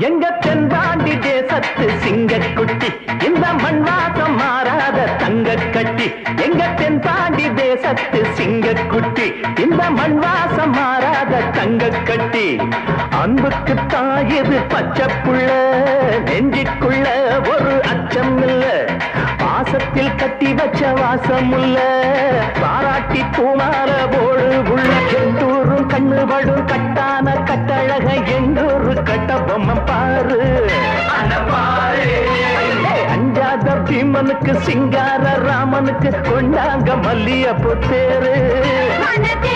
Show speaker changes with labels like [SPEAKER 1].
[SPEAKER 1] எங்க தென்பாண்டி தேசத்து சிங்கக்குட்டி? இந்த மண் வாசம் மாறாத தங்க கட்டி எங்க தென்பாண்டி தேசத்து சிங்கக்குட்டி? இந்த மண் வாசம் மாறாத தங்க கட்டி அன்புக்கு தாயது பச்சப்புள்ள நெஞ்சிக்குள்ள ஒரு அச்சம் இல்ல. பாசத்தில் கட்டி வச்ச வாசம் உள்ள படும் கட்டான கட்டழக எங்கூரு கட்ட பொம்மை பாரு. அஞ்சாத பீமனுக்கு சிங்கார ராமனுக்கு கொண்டாங்க மல்லியப்பூ தேரு.
[SPEAKER 2] மனதேரு ரோசத்தேரு